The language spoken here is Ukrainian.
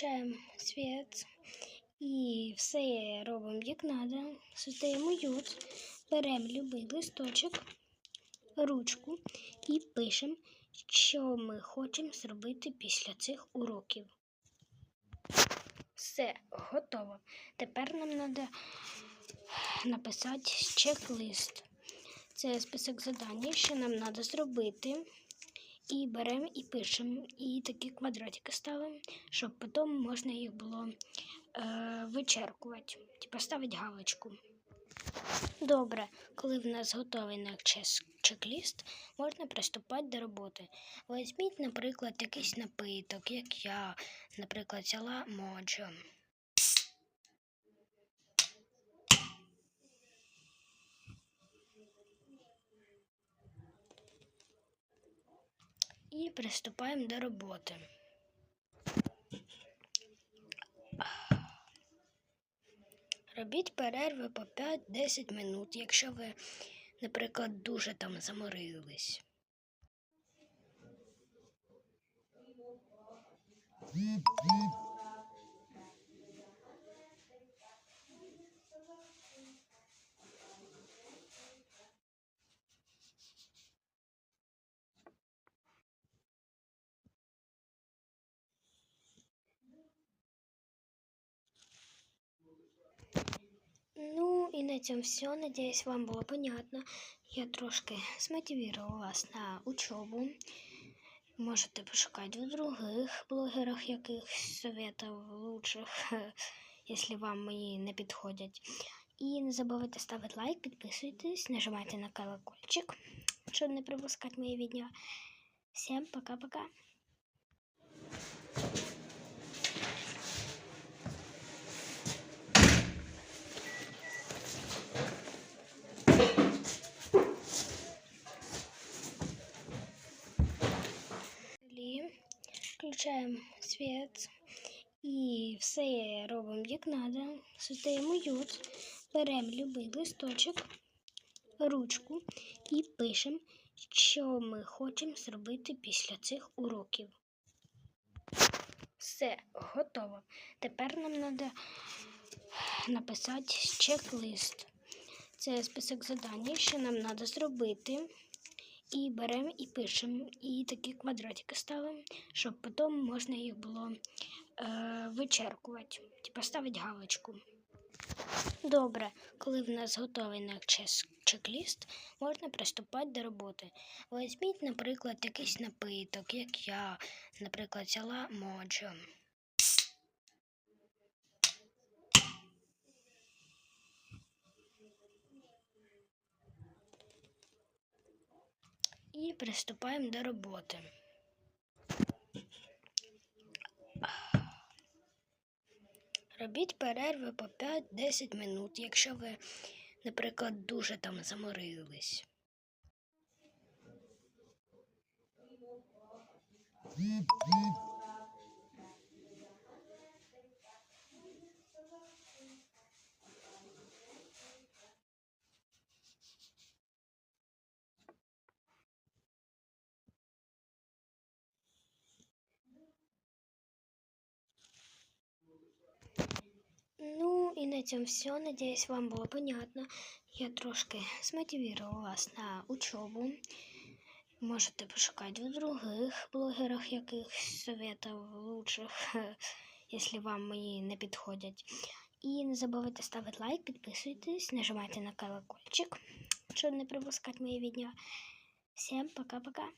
Включаємо світ і все робимо як треба. Создаємо ют, беремо любий листочок, ручку і пишемо, що ми хочемо зробити після цих уроків. Все готово. Тепер нам треба написати чек-лист. Це список завдань, що нам треба зробити. І беремо і пишемо. І такі квадратики ставимо, щоб потім можна їх було е, вичеркувати. Типа ставити галочку. Добре, коли в нас готовий наш чек-ліст, можна приступати до роботи. Візьміть, наприклад, якийсь напиток, як я, наприклад, взяла моджо. І приступаємо до роботи. Робіть перерви по 5-10 минут, якщо ви, наприклад, дуже там заморились. І на цьому все. Надіюсь, вам було понятно. Я трошки смотивувала вас на учебу. Можете пошукати у других блогерах якихось советів лучших, якщо вам мої не підходять. І не забувайте ставити лайк, підписуйтесь, нажимайте на колокольчик, щоб не пропускати мої відео. Всім пока-пока. Включаємо світ і все робимо як треба. Создаємо ют, беремо любий листочок, ручку і пишемо, що ми хочемо зробити після цих уроків. Все готово. Тепер нам треба написати чек-лист. Це список завдань, що нам треба зробити. І беремо і пишемо. І такі квадратики ставимо, щоб потім можна їх було е, вичеркувати. Типа ставити галочку. Добре, коли в нас готовий наш чек-ліст, можна приступати до роботи. Візьміть, наприклад, якийсь напиток, як я, наприклад, взяла моджо. І приступаємо до роботи. Робіть перерви по 5-10 минут, якщо ви, наприклад, дуже там заморились. І на цьому все. Надіюсь, вам було понятно. Я трошки смотивувала вас на учебу. Можете пошукати у других блогерах якихось советів лучших, якщо вам мої не підходять. І не забувайте ставити лайк, підписуйтесь, нажимайте на колокольчик, щоб не пропускати мої відео. Всім пока-пока.